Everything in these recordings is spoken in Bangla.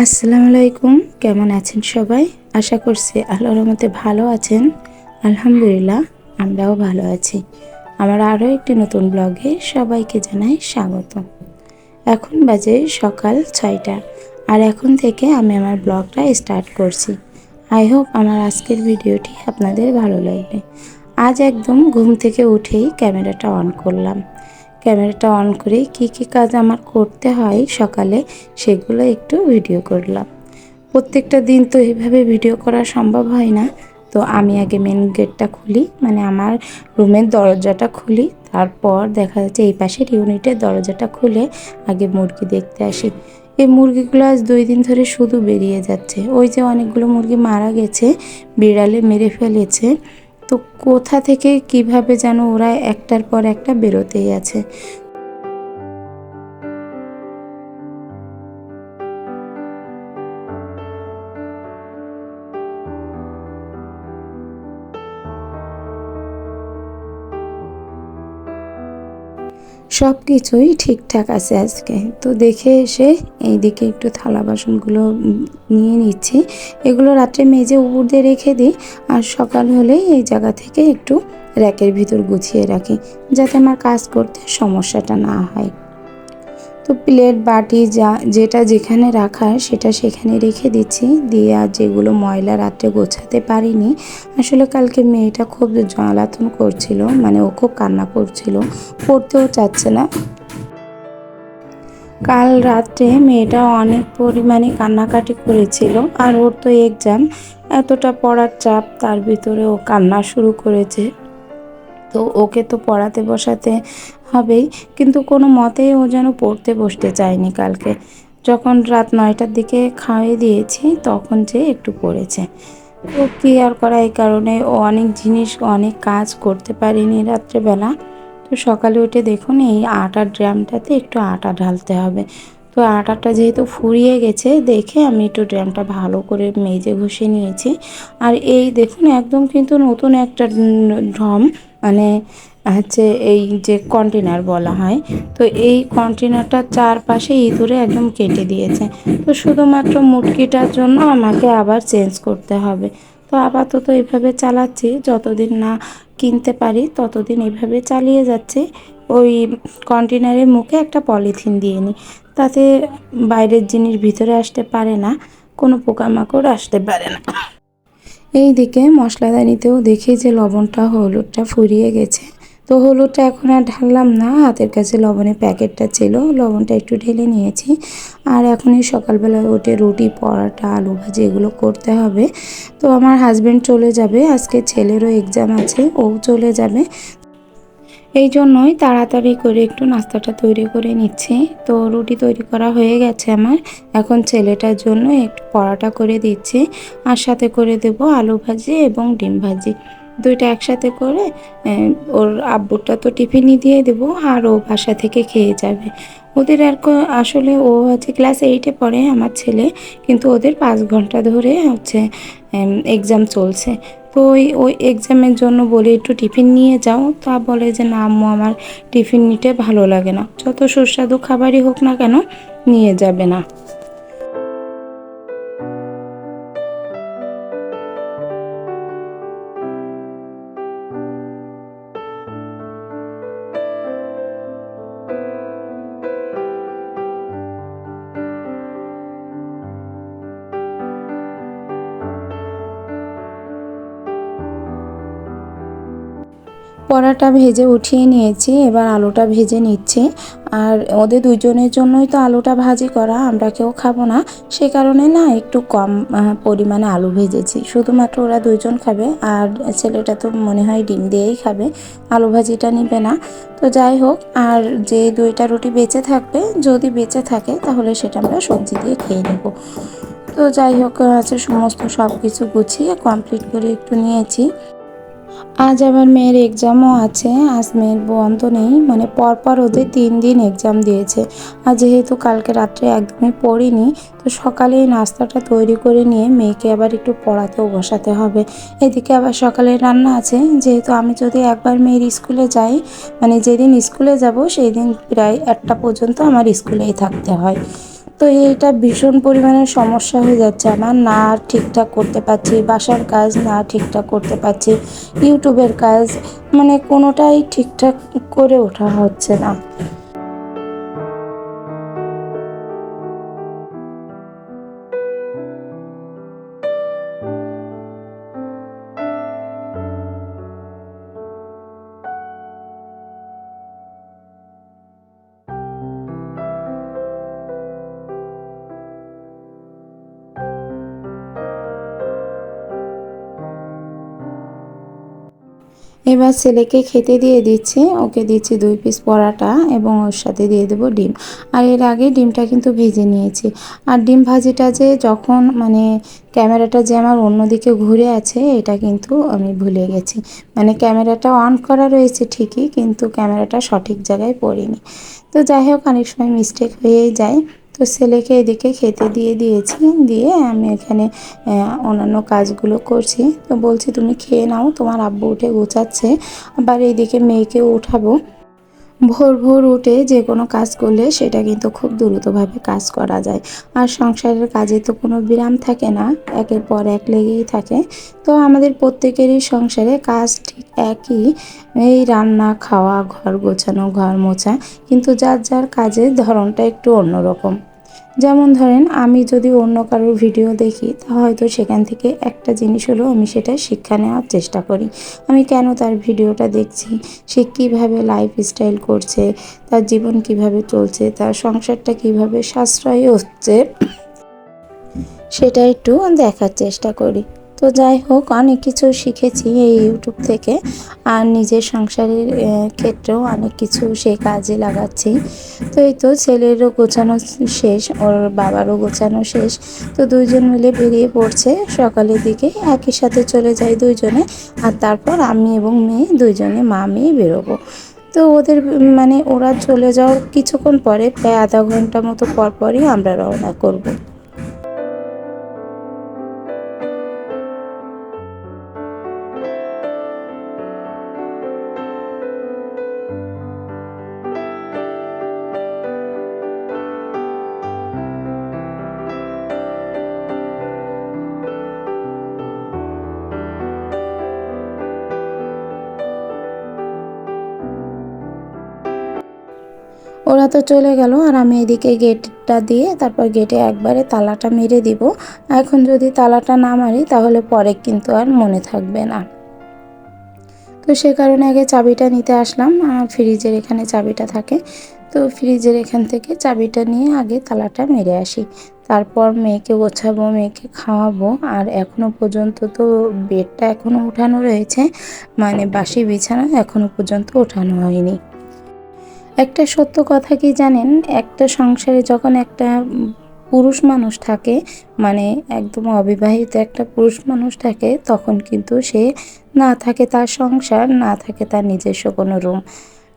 আসসালামু আলাইকুম। কেমন আছেন সবাই? আশা করছি আল্লাহর রহমতে ভালো আছেন। আলহামদুলিল্লাহ, আমরাও ভালো আছি। আমার আরও একটি নতুন ব্লগে সবাইকে জানাই স্বাগত। এখন বাজে সকাল ছয়টা, আর এখন থেকে আমি আমার ব্লগটা স্টার্ট করছি। আই হোপ আমার আজকের ভিডিওটি আপনাদের ভালো লাগবে। আজ একদম ঘুম থেকে উঠেই ক্যামেরাটা অন করলাম। ক্যামেরাটা অন করে কি কি কাজ আমার করতে হয় সকালে সেগুলো একটু ভিডিও করলাম। প্রত্যেকটা দিন তো এভাবে ভিডিও করা সম্ভব হয় না। তো আমি আগে মেন গেটটা খুলি মানে আমার রুমের দরজাটা খুলি, তারপর দেখা যাচ্ছে এই পাশের ইউনিটের দরজাটা খুলে আগে মুরগি দেখতে আসি। এই মুরগিগুলো আজ দুই দিন ধরে শুধু বেরিয়ে যাচ্ছে। ওই যে অনেকগুলো মুরগি মারা গেছে, বিড়ালে মেরে ফেলেছে। তো কোথা থেকে কীভাবে যেন ওরা একটার পর একটা বেরোতেই আছে। সব কিছুই ঠিকঠাক আছে আজকে। তো দেখে এসে এইদিকে একটু থালা বাসনগুলো নিয়ে নিচ্ছি। এগুলো রাত্রে মেজে উপর দিয়ে রেখে দিই আর সকাল হলেই এই জায়গা থেকে একটু র্যাকের ভিতর গুছিয়ে রাখি, যাতে আমার কাজ করতে সমস্যাটা না হয়। তো প্লেট, বাটি, যা, যেটা যেখানে রাখার সেটা সেখানে রেখে দিচ্ছি। দিয়ে আর যেগুলো ময়লা রাত্রে গোছাতে পারিনি, আসলে কালকে মেয়েটা খুব জ্বালাতন করছিল মানে ও খুব কান্না করছিল, পড়তেও চাচ্ছে না। কাল রাত্রে মেয়েটা অনেক পরিমাণে কান্নাকাটি করেছিল, আর ওর তো এক্সাম এতটা পড়ার চাপ তার ভিতরে ও কান্না শুরু করেছে। তো ওকে তো পড়াতে বসাতে হবেই, কিন্তু কোনো মতেই ও যেন পড়তে বসতে চায়নি কালকে। যখন রাত নয়টার দিকে খাওয়াই দিয়েছি, তখন যে একটু পড়েছে। তো কী আর করা এই কারণে? ও অনেক জিনিস, অনেক কাজ করতে পারিনি রাত্রেবেলা। তো সকালে উঠে দেখুন, এই আটার ড্রামটাতে একটু আটা ঢালতে হবে। তো আটাটা যেহেতু ফুরিয়ে গেছে, দেখে আমি একটু ড্রামটা ভালো করে মেজে ঘষে নিয়েছি। আর এই দেখুন, একদম কিন্তু নতুন একটা ড্রাম মানে হচ্ছে এই যে কন্টেনার বলা হয়, তো এই কন্টেনারটার চারপাশে ইঁদুরে একদম কেটে দিয়েছে। তো শুধুমাত্র মুটকিটার জন্য আমাকে আবার চেঞ্জ করতে হবে। তো আপাতত এভাবে চালাচ্ছি, যতদিন না কিনতে পারি ততদিন এভাবে চালিয়ে যাচ্ছে। ওই কন্টেনারের মুখে একটা পলিথিন দিয়ে নিই, তাতে বাইরের জিনিস ভিতরে আসতে পারে না, কোনো পোকামাকড় আসতে পারে না। এই দিকে মশলাদানিতেও দেখি যে লবণটা হলুদটা ফুরিয়ে গেছে। তো হলুদটা এখন আর ঢাললাম না। হাতের কাছে লবণের প্যাকেটটা ছিল, লবণটা একটু ঢেলে নিয়েছি। আর এখনই সকালবেলা উঠে রুটি, পরাটা, আলু ভাজি এগুলো করতে হবে। তো আমার হাজব্যান্ড চলে যাবে, আজকে ছেলেরও এক্সাম আছে, ও চলে যাবে। এই জন্যই তাড়াতাড়ি করে একটু নাস্তাটা তৈরি করে নিচ্ছি। তো রুটি তৈরি করা হয়ে গেছে আমার। এখন ছেলেটার জন্য একটু পরাটা করে দিচ্ছি। আর সাথে করে দেব আলু ভাজি এবং ডিম ভাজি। দুইটা একসাথে করে ওর আব্বুরটা তো টিফিনই দিয়ে দেবো আর ও বাসা থেকে খেয়ে যাবে। ওদের আর আসলে ও হচ্ছে ক্লাস এইটে পড়ে আমার ছেলে, কিন্তু ওদের পাঁচ ঘণ্টা ধরে হচ্ছে এক্সাম চলছে। তো ওই ওই এক্সামের জন্য বলে একটু টিফিন নিয়ে যাও, তা বলে যে না আম্মু আমার টিফিন নিতে ভালো লাগে না। যত সুস্বাদু খাবারই হোক না কেন, নিয়ে যাবে না। পরাটা ভেজে উঠিয়ে নিয়েছি, এবার আলুটা ভেজে নিচ্ছি। আর ওদের দুজনের জন্যই তো আলুটা ভাজি করা, আমরা কেউ খাব না। সে কারণে না একটু কম পরিমাণে আলু ভেজেছি। শুধুমাত্র ওরা দুজন খাবে, আর ছেলেটা তো মনে হয় ডিম দিয়েই খাবে, আলু ভাজিটা নিবে না। তো যাই হোক, আর যে দুইটা রুটি বেঁচে থাকবে, যদি বেঁচে থাকে, তাহলে সেটা আমরা সবজি দিয়ে খেয়ে নেব। তো যাই হোক আছে সমস্ত সব কিছু গুছিয়ে কমপ্লিট করে একটু নিয়েছি। আজ আমার মেয়ের এক্সামও আছে, আজ মেয়ের বন্ধ নেই মানে পরপর ওদের তিন দিন এক্সাম দিয়েছে। আর যেহেতু কালকে রাত্রে একদমই পড়িনি, তো সকালে এই নাস্তাটা তৈরি করে নিয়ে মেয়েকে আবার একটু পড়াতেও বসাতে হবে। এদিকে আবার সকালে রান্না আছে, যেহেতু আমি যদি একবার মেয়ের স্কুলে যাই মানে যেদিন স্কুলে যাব সেই দিন প্রায় একটা পর্যন্ত আমার স্কুলেই থাকতে হয়। তো এইটা ভীষণ পরিমাণে সমস্যা হয়ে যাচ্ছে আমার। না ঠিকঠাক করতে পারছি, বাসার কাজ না ঠিকঠাক করতে পারছি, ইউটিউবের কাজ মানে কোনোটাই ঠিকঠাক করে ওঠা হচ্ছে না। এবার ছেলেকে খেতে দিয়ে দিচ্ছে। ওকে দিচ্ছি দুই পিস পরাটা এবং ওর সাথে দিয়ে দেবো ডিম। আর এর আগে ডিমটা কিন্তু ভেজে নিয়েছি। আর ডিম ভাজিটা যে যখন মানে ক্যামেরাটা যে আমার অন্যদিকে ঘুরে আছে, এটা কিন্তু আমি ভুলে গেছি। মানে ক্যামেরাটা অন করা রয়েছে ঠিকই, কিন্তু ক্যামেরাটা সঠিক জায়গায় পড়িনি। তো যাই হোক, অনেক সময় মিস্টেক হয়েই যায়। তো ছেলেকে এদিকে খেতে দিয়ে দিয়েছি, দিয়ে আমি এখানে অন্যান্য কাজগুলো করছি। তো বলছি, তুমি খেয়ে নাও, তোমার আব্বু উঠে গোছাচ্ছে, আবার এইদিকে মেয়েকেও উঠাবো। ভোর ভোর উঠে যে কোনো কাজ করলে সেটা কিন্তু খুব দ্রুতভাবে কাজ করা যায়। আর সংসারের কাজে তো কোনো বিরাম থাকে না, একের পর এক লেগেই থাকে। তো আমাদের প্রত্যেকেরই সংসারে কাজ ঠিক একই, এই রান্না, খাওয়া, ঘর গোছানো, ঘর মোছা, কিন্তু যার যার কাজের ধরনটা একটু অন্যরকম। যেমন ধরেন, আমি যদি অন্য কারোর ভিডিও দেখি, তা হয়তো সেখান থেকে একটা জিনিস হলেও আমি সেটা শিক্ষা নেওয়ার চেষ্টা করি। আমি কেন তার ভিডিওটা দেখছি? সে কীভাবে লাইফ স্টাইল করছে? তার জীবন কীভাবে চলছে? তার সংসারটা কীভাবে সাশ্রয় হচ্ছে? সেটা একটু দেখার চেষ্টা করি। তো যাই হোক, অনেক কিছু শিখেছি এই ইউটিউব থেকে। আর নিজের সংসারের ক্ষেত্রেও অনেক কিছু সে কাজে লাগাচ্ছি। তো এই তো ছেলেরও গোছানো শেষ, ওর বাবারও গোছানো শেষ। তো দুইজন মিলে বেরিয়ে পড়ছে সকালের দিকে। একই সাথে চলে যাই দুইজনে। আর তারপর আমি এবং মেয়ে দুইজনে, মা, মেয়ে বেরোবো। তো ওদের মানে ওরা চলে যাওয়ার কিছুক্ষণ পরে প্রায় আধা ঘণ্টা মতো পর পরই আমরা রওনা করব। ওরা তো চলে গেল আর আমি এদিকে গেটটা দিয়ে তারপর গেটে একবারে তালাটা মেরে দিব। এখন যদি তালাটা না মারি, তাহলে পরে কিন্তু আর মনে থাকবে না। তো সে কারণে আগে চাবিটা নিতে আসলাম। আর ফ্রিজের এখানে চাবিটা থাকে। তো ফ্রিজের এখান থেকে চাবিটা নিয়ে আগে তালাটা মেরে আসি। তারপর মেয়েকে গোছাবো, মেয়েকে খাওয়াবো। আর এখনও পর্যন্ত তো বেডটা এখনও উঠানো রয়েছে। মানে বাসি বিছানা এখনও পর্যন্ত ওঠানো হয়নি। একটা সত্য কথা কি জানেন? একটা সংসারে যখন একটা পুরুষ মানুষ থাকে মানে একদম অবিবাহিত একটা পুরুষ মানুষ থাকে, তখন কিন্তু সে না থাকে তার সংসার, না থাকে তার নিজস্ব কোনো রুম।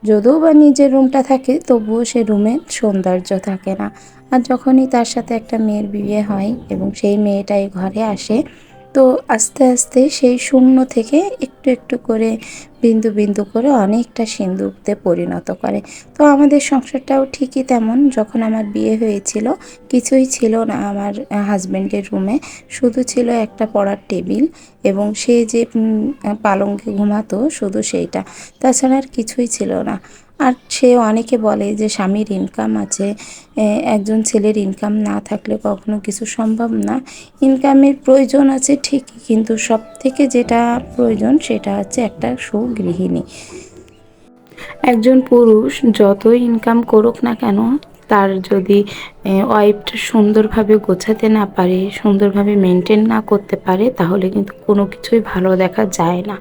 যদিও বা নিজের রুমটা থাকে, তবুও সে রুমে সৌন্দর্য থাকে না। আর যখনই তার সাথে একটা মেয়ের বিয়ে হয় এবং সেই মেয়েটাই ঘরে আসে তো আস্তে আস্তে সেই শূন্য থেকে একটু একটু করে বিন্দু বিন্দু করে অনেকটা সিন্দুকতে পরিণত করে। তো আমাদের সংসারটাও ঠিকই তেমন, যখন আমার বিয়ে হয়েছিল, কিছুই ছিল না আমার হাজব্যান্ডের রুমে শুধু ছিল একটা পড়ার টেবিল এবং সে যে পালঙ্কে ঘুমাতো শুধু সেইটা। তাছাড়া আর কিছুই ছিল না। আর সে অনেকে বলে যে স্বামীর ইনকাম আছে একজন ছেলের ইনকাম না থাকলে কখনো কিছু সম্ভব না। ইনকামের প্রয়োজন আছে ঠিকই, কিন্তু সব থেকে যেটা প্রয়োজন সেটা হচ্ছে একটা সুগৃহিণী। একজন পুরুষ যতই ইনকাম করুক না কেন তার যদি ওয়াইফটা সুন্দরভাবে গোছাতে না পারে, সুন্দরভাবে মেনটেন না করতে পারে, তাহলে কিন্তু কোনো কিছুই ভালো দেখা যায় না।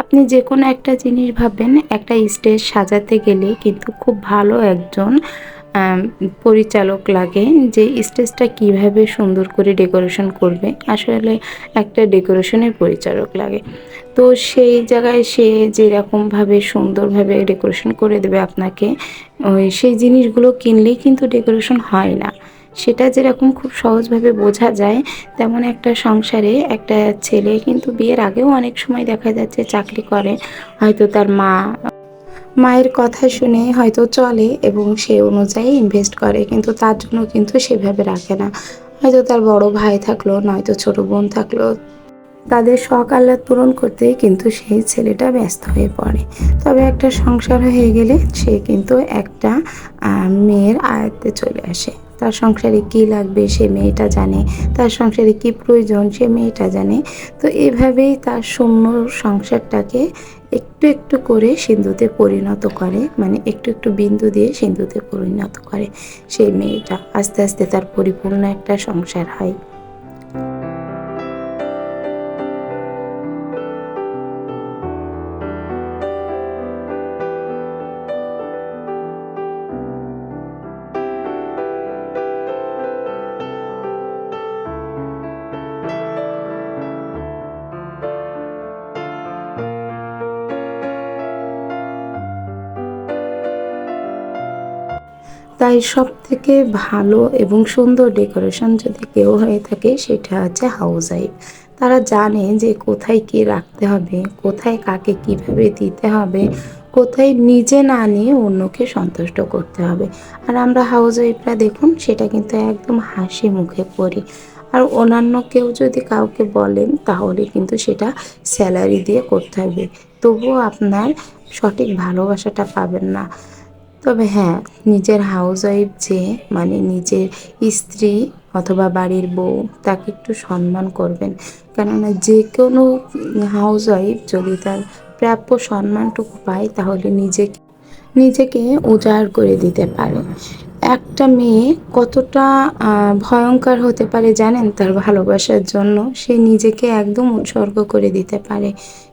আপনি যে কোনো একটা জিনিস ভাববেন, একটা স্টেজ সাজাতে গেলে কিন্তু খুব ভালো একজন পরিচালক লাগে যে স্টেজটা কীভাবে সুন্দর করে ডেকোরেশন করবে। আসলে একটা ডেকোরেশনের পরিচালক লাগে। তো সেই জায়গায় সে যেরকমভাবে সুন্দরভাবে ডেকোরেশন করে দেবে আপনাকে, ওই সেই জিনিসগুলো কিনলেই কিন্তু ডেকোরেশন হয় না। সেটা যেরকম খুব সহজভাবে বোঝা যায়, তেমন একটা সংসারে একটা ছেলে কিন্তু বিয়ের আগেও অনেক সময় দেখা যাচ্ছে চাকরি করে। হয়তো তার মা মায়ের কথা শুনে হয়তো চলে এবং সে অনুযায়ী ইনভেস্ট করে, কিন্তু তার জন্য কিন্তু সেভাবে রাখে না। হয়তো তার বড় ভাই থাকল, নয়তো ছোট বোন থাকল। তাদের শখ আহ্লাদ পূরণ করতে কিন্তু সেই ছেলেটা ব্যস্ত হয়ে পড়ে। তবে একটা সংসার হয়ে গেলে সে কিন্তু একটা মেয়ের আয়ত্তে চলে আসে। তার সংসারে কি লাগবে সে মেয়েটা জানে, তার সংসারে কি প্রয়োজন সে মেয়েটা জানে। তো এভাবেই তার শূন্য সংসারটাকে একটু একটু করে সিন্ধুতে পরিণত করে মানে একটু একটু বিন্দু দিয়ে সিন্ধুতে পরিণত করে। সেই মেয়েটা আস্তে আস্তে তার পরিপূর্ণ একটা সংসার হয়। তাই সব থেকে ভালো এবং সুন্দর ডেকোরেশন যদি কেউ হয়ে থাকে সেটা হচ্ছে হাউস ওয়াইফ তারা জানে যে কোথায় কি রাখতে হবে, কোথায় কাকে কীভাবে দিতে হবে, কোথায় নিজে না নিয়ে অন্যকে সন্তুষ্ট করতে হবে। আর আমরা হাউস ওয়াইফরা দেখুন, সেটা কিন্তু একদম হাসি মুখে করি আর অন্যান্য কেউ যদি কাউকে বলেন, তাহলে কিন্তু সেটা স্যালারি দিয়ে করতে হবে। তবুও আপনার সঠিক ভালোবাসাটা পাবেন না। তবে হ্যাঁ নিজের হাউস ওয়াইফ যে মানে নিজের স্ত্রী অথবা বাড়ির বউ, তাকে একটু সম্মান করবেন। কেননা যে কোনো হাউস ওয়াইফ যদি তার প্রাপ্য সম্মানটুকু পায়, তাহলে নিজেকে নিজেকে উজাড় করে দিতে পারে। একটা মেয়ে কতটা ভয়ঙ্কর হতে পারে জানেন তার ভালোবাসার জন্য? সে নিজেকে একদম উৎসর্গ করে দিতে পারে।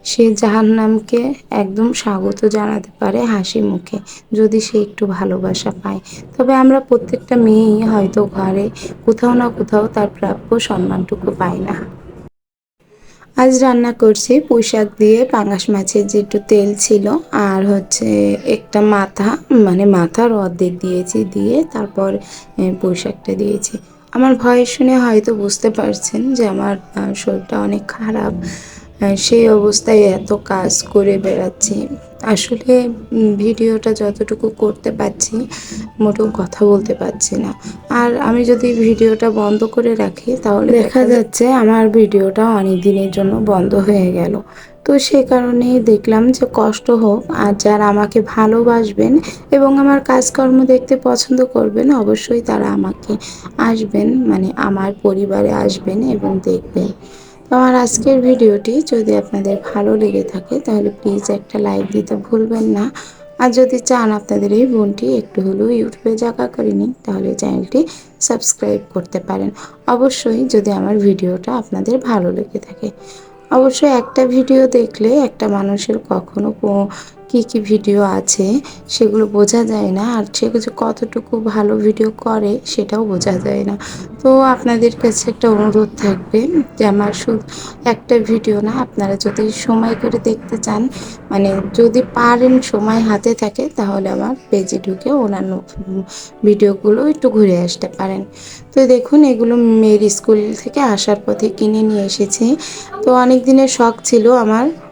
সে জাহান্নামকে একদম স্বাগত জানাতে পারে হাসি মুখে, যদি সে একটু ভালোবাসা পায়। তবে আমরা প্রত্যেকটা মেয়েই হয়তো ঘরে কোথাও না কোথাও তার প্রাপ্য সম্মানটুকু পায় না। আজ রান্না করছি পুঁই শাক দিয়ে পাঙাশ মাছের যে একটু তেল ছিল আর হচ্ছে একটা মাথা মানে মাথার অর্ধেক দিয়েছি, দিয়ে তারপর পোশাকটা দিয়েছি। আমার ভয় শুনে হয়তো বুঝতে পারছেন যে আমার শরীরটা অনেক খারাপ। সেই অবস্থায় এত কাজ করে বেড়াচ্ছি। আসলে ভিডিওটা যতটুকু করতে পারছি মোটেও কথা বলতে পারছি না। আর আমি যদি ভিডিওটা বন্ধ করে রাখি তাহলে দেখা যাচ্ছে আমার ভিডিওটা অনেক দিনের জন্য বন্ধ হয়ে গেল। তো সে কারণেই দেখলাম যে কষ্ট হোক আর যারা আমাকে ভালোবাসবেন এবং আমার কাজকর্ম দেখতে পছন্দ করবেন অবশ্যই তারা আমাকে আসবেন মানে আমার পরিবারে আসবেন এবং দেখবেন। আমার আজকের ভিডিওটি যদি আপনাদের ভালো লেগে থাকে, তাহলে প্লিজ একটা লাইক দিতে ভুলবেন না। আর যদি চান আপনাদের এই বোনটি একটু হলেও ইউটিউবে জায়গা করে নিন, তাহলে চ্যানেলটি সাবস্ক্রাইব করতে পারেন। অবশ্যই যদি আমার ভিডিওটা আপনাদের ভালো লেগে থাকে। অবশ্যই একটা ভিডিও দেখলে একটা মানুষের কখনো কো- কি ভিডিও আছে সেগুলো বোঝা যায় না। আর সে কিছু কতটুকু ভালো ভিডিও করে সেটাও বোঝা যায় না। তো আপনাদের কাছে একটা অনুরোধ থাকবে যে আমার শুধু একটা ভিডিও না, আপনারা যদি সময় করে দেখতে চান মানে যদি পারেন সময় হাতে থাকে, তাহলে আমার পেজে ঢুকে অন্যান্য ভিডিওগুলো একটু ঘুরে আসতে পারেন। তো দেখুন, এগুলো মেয়ের স্কুল থেকে আসার পথে কিনে নিয়ে এসেছি। তো অনেক দিনের শখ ছিল আমার।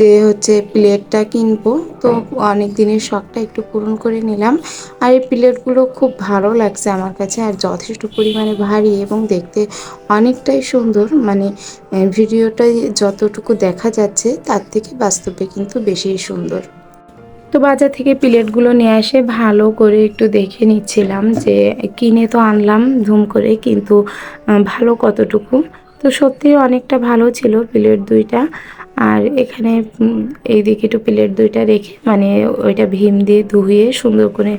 যে হচ্ছে প্লেটটা কিনবো তো অনেক দিনের শখটা একটু পূরণ করে নিলাম। আর এই প্লেটগুলো খুব ভালো লাগছে আমার কাছে আর যথেষ্ট পরিমাণে ভারী এবং দেখতে অনেকটাই সুন্দর। মানে আহ, ভিডিওটায় যতটুকু দেখা যাচ্ছে তার থেকে বাস্তবে কিন্তু বেশি সুন্দর। তো বাজার থেকে প্লেটগুলো নিয়ে এসে ভালো করে একটু দেখে নিচ্ছিলাম যে কিনে তো আনলাম ধুম করে কিন্তু ভালো কতটুকু? তো সত্যি অনেকটা ভালো ছিল প্লেট দুইটা। আর এখানে এইদিকে একটু প্লেট দুইটা রেখে মানে ওইটা ভীম দিয়ে ধুয়ে সুন্দর করে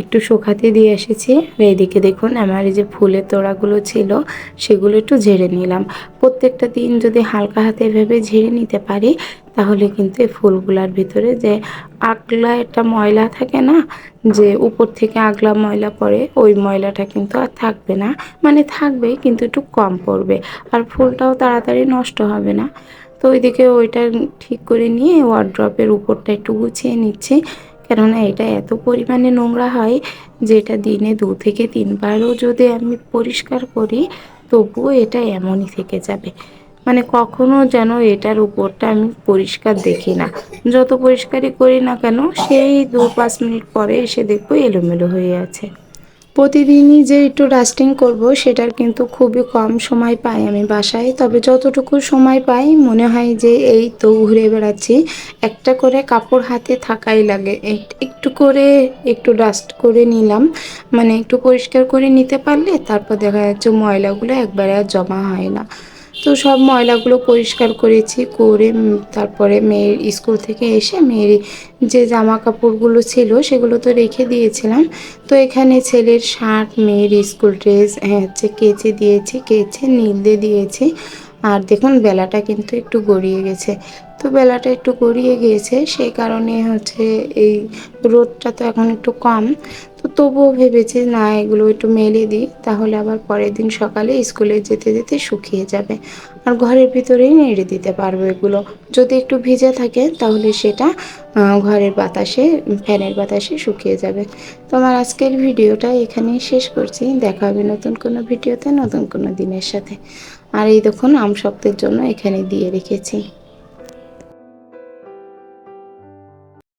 একটু শুকাতে দিয়ে এসেছি। আর এইদিকে দেখুন, আমার এই যে ফুলের তোড়াগুলো ছিল, সেগুলো একটু ঝেড়ে নিলাম। প্রত্যেকটা দিন যদি হালকা হাতে এভাবে ঝেড়ে নিতে পারি, তাহলে কিন্তু এই ফুলগুলার ভিতরে যে আগলা একটা ময়লা থাকে না, যে উপর থেকে আগলা ময়লা পড়ে, ওই ময়লাটা কিন্তু আর থাকবে না। মানে থাকবে কিন্তু একটু কম পড়বে। আর ফুলটাও তাড়াতাড়ি নষ্ট হবে না। তো ওইদিকে ওইটা ঠিক করে নিয়ে ওয়ার্ড্রপের উপরটা একটু গুছিয়ে নিচ্ছি। কেননা এটা এত পরিমাণে নোংরা হয় যে এটা দিনে দু থেকে তিনবারও যদি আমি পরিষ্কার করি, তবুও এটা এমনই থেকে যাবে। মানে কখনো যেন এটার উপরটা আমি পরিষ্কার দেখি না। যত পরিষ্কারই করি না কেন, সেই দু পাঁচ মিনিট পরে এসে দেখব এলোমেলো হয়ে আছে। প্রতিদিনই যে একটু ডাস্টিং করব, সেটার কিন্তু খুবই কম সময় পাই আমি বাসায়। তবে যতটুকু সময় পাই, মনে হয় যে এই তো ঘুরে বেড়াচ্ছি, একটা করে কাপড় হাতে থাকাই লাগে। একটু করে একটু ডাস্ট করে নিলাম। মানে একটু পরিষ্কার করে নিতে পারলে, তারপর দেখা যাচ্ছে ময়লাগুলো একবারে আর জমা হয় না। তো সব ময়লাগুলো পরিষ্কার করেছি, করে তারপরে মেয়ের স্কুল থেকে এসে মেয়ের যে জামা কাপড়গুলো ছিল সেগুলো তো রেখে দিয়েছিলাম। তো এখানে ছেলের শার্ট, মেয়ের স্কুল ড্রেস হচ্ছে কেচে দিয়েছি, কেচে নীল দিয়ে দিয়েছি। আর দেখুন, বেলাটা কিন্তু একটু গড়িয়ে গেছে। তো বেলাটা একটু গড়িয়ে গিয়েছে সেই কারণে হচ্ছে এই রোদটা তো এখন একটু কম। তবুও ভেবেছি, না, এগুলো একটু মেলে দিই, তাহলে আবার পরের দিন সকালে স্কুলে যেতে যেতে শুকিয়ে যাবে। আর ঘরের ভিতরেই নেড়ে দিতে পারব এগুলো। যদি একটু ভিজে থাকে, তাহলে সেটা ঘরের বাতাসে, ফ্যানের বাতাসে শুকিয়ে যাবে। তো আমার আজকের ভিডিওটা এখানেই শেষ করছি। দেখা হবে নতুন কোনো ভিডিওতে, নতুন কোনো দিনের সাথে। আর এই দেখুন, আম শক্তের জন্য এখানে দিয়ে রেখেছি।